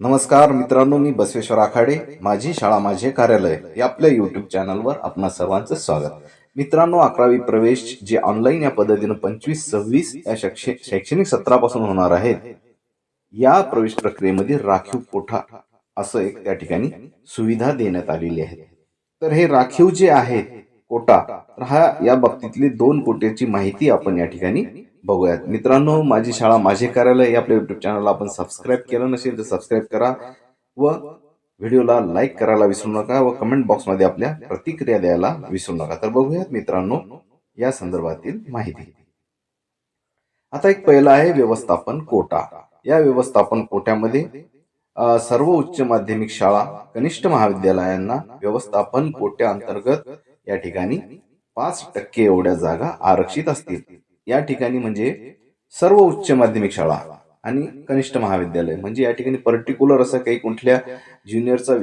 नमस्कार मित्रांनो मी बसवेश्वर आखाडे माझी शाळा माझे कार्यालय या आपल्या युट्यूब चॅनलवर आपणा सर्वांचं स्वागत. मित्रांनो अकरावी प्रवेश जे ऑनलाईन या पद्धतीनं पंचवीस सव्वीस या शैक्ष- शैक्षणिक सत्रापासून होणार आहेत या प्रवेश प्रक्रियेमध्ये राखीव कोठा असं एक त्या ठिकाणी सुविधा देण्यात आलेली आहे. तर हे राखीव जे आहेत कोटा तर हा या बाबतीतली दोन कोट्याची माहिती आपण या ठिकाणी बघूयात. मित्रांनो माझी शाळा माझे कार्यालय या आपल्या युट्यूब चॅनलला आपण सबस्क्राईब केलं नसेल तर सबस्क्राईब करा व व्हिडिओला लाईक करायला विसरू नका व कमेंट बॉक्समध्ये आपल्या प्रतिक्रिया द्यायला विसरू नका. तर बघूयात मित्रांनो या संदर्भातील माहिती. आता एक पहिला आहे व्यवस्थापन कोटा. या व्यवस्थापन कोट्यामध्ये सर्व उच्च माध्यमिक शाळा कनिष्ठ महाविद्यालयांना व्यवस्थापन कोट्या अंतर्गत या ठिकाणी पाच टक्के एवढ्या जागा आरक्षित असतील. या ठिकाणी म्हणजे सर्व उच्च माध्यमिक शाळा आणि कनिष्ठ महाविद्यालय. म्हणजे या ठिकाणी पर्टिक्युलर असं काही कुठल्या ज्युनियरचा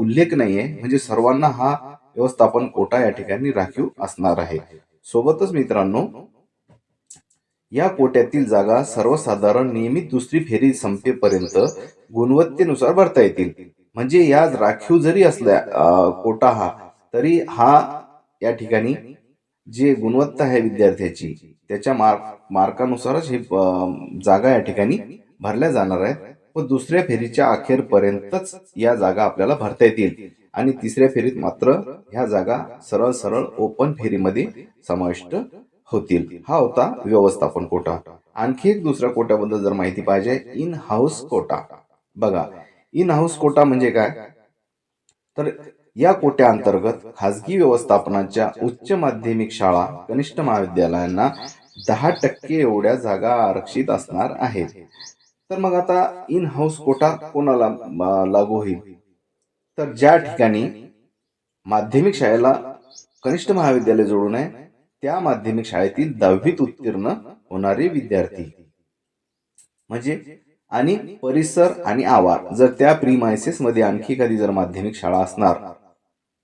उल्लेख नाहीये. म्हणजे सर्वांना हा व्यवस्थापन कोटा या ठिकाणी राखीव असणार आहे. सोबतच मित्रांनो या कोट्यातील जागा सर्वसाधारण नियमित दुसरी फेरी संपेपर्यंत गुणवत्तेनुसार भरता येतील. म्हणजे या राखीव जरी असल्या कोटा हा तरी हा या ठिकाणी जे गुणवत्ता आहे विद्यार्थ्याची त्याच्या मार्क मार्कानुसारच हे जागा या ठिकाणी भरल्या जाणार आहेत. व दुसऱ्या फेरीच्या अखेरपर्यंतच या जागा आपल्याला भरता येतील. आणि तिसऱ्या फेरीत मात्र ह्या जागा सरळ सरळ ओपन फेरीमध्ये समाविष्ट होतील. हा होता व्यवस्थापन कोटा. आणखी एक दुसऱ्या कोट्याबद्दल जर माहिती पाहिजे इन हाऊस कोटा. बघा इन हाऊस कोटा म्हणजे काय? तर या कोट्या अंतर्गत खासगी व्यवस्थापनाच्या उच्च माध्यमिक शाळा कनिष्ठ महाविद्यालयांना दहा टक्के एवढ्या जागा आरक्षित असणार आहेत. तर मग आता इन हाऊस कोटा कोणाला लागू होईल? तर ज्या ठिकाणी माध्यमिक शाळेला कनिष्ठ महाविद्यालय जोडू आहे त्या माध्यमिक शाळेतील दहावीत उत्तीर्ण होणारे विद्यार्थी. म्हणजे आणि परिसर आणि आवार जर त्या प्रीमायसेस मध्ये आणखी एखादी जर माध्यमिक शाळा असणार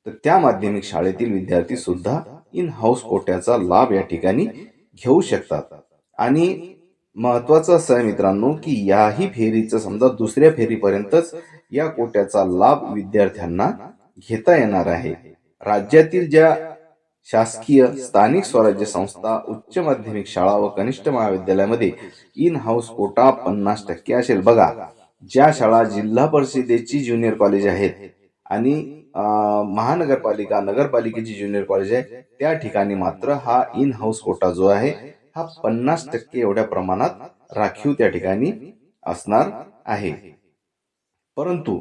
तर त्या माध्यमिक शाळेतील विद्यार्थी सुद्धा इन हाऊस कोट्याचा लाभ या ठिकाणी घेऊ शकतात. आणि महत्वाचं असं आहे मित्रांनो की याही फेरीचं समजा दुसऱ्या फेरीपर्यंतच या कोट्याचा लाभ विद्यार्थ्यांना घेता येणार आहे. राज्यातील ज्या शासकीय स्थानिक स्वराज्य संस्था उच्च माध्यमिक शाळा व कनिष्ठ महाविद्यालयामध्ये इन हाऊस कोटा पन्नास टक्के असेल. बघा ज्या शाळा जिल्हा परिषदेची ज्युनियर कॉलेज आहेत आणि महानगरपालिका नगरपालिकेची ज्युनियर कॉलेज आहे. त्या ठिकाणी मात्र हा इन हाऊस कोटा जो आहे हा पन्नास टक्के एवढ्या प्रमाणात राखीव त्या ठिकाणी असणार आहे. परंतु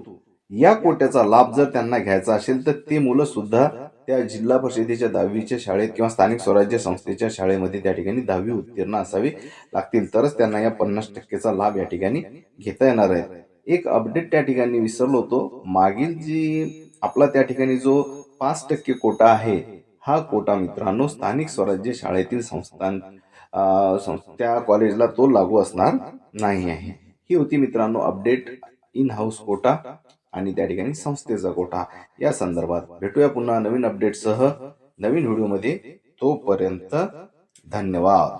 या कोट्याचा लाभ जर त्यांना घ्यायचा असेल तर ते मुलं सुद्धा त्या जिल्हा परिषदेच्या दहावीच्या शाळेत किंवा स्थानिक स्वराज्य संस्थेच्या शाळेमध्ये त्या ठिकाणी दहावी उत्तीर्ण असावी लागतील. तरच त्यांना या पन्नास टक्केचा लाभ या ठिकाणी घेता येणार आहे. एक अपडेट त्या ठिकाणी विसरलो होतो. मागील जी आपला त्या ठिकाणी जो पाच टक्के कोटा आहे हा कोटा मित्रांनो स्थानिक स्वराज्य शाळेतील संस्थां त्या कॉलेजला तो लागू असणार नाही आहे. ही होती मित्रांनो अपडेट इन हाऊस कोटा आणि त्या ठिकाणी संस्थेचा कोटा. या संदर्भात भेटूया पुन्हा नवीन अपडेटसह नवीन व्हिडिओमध्ये तोपर्यंत धन्यवाद.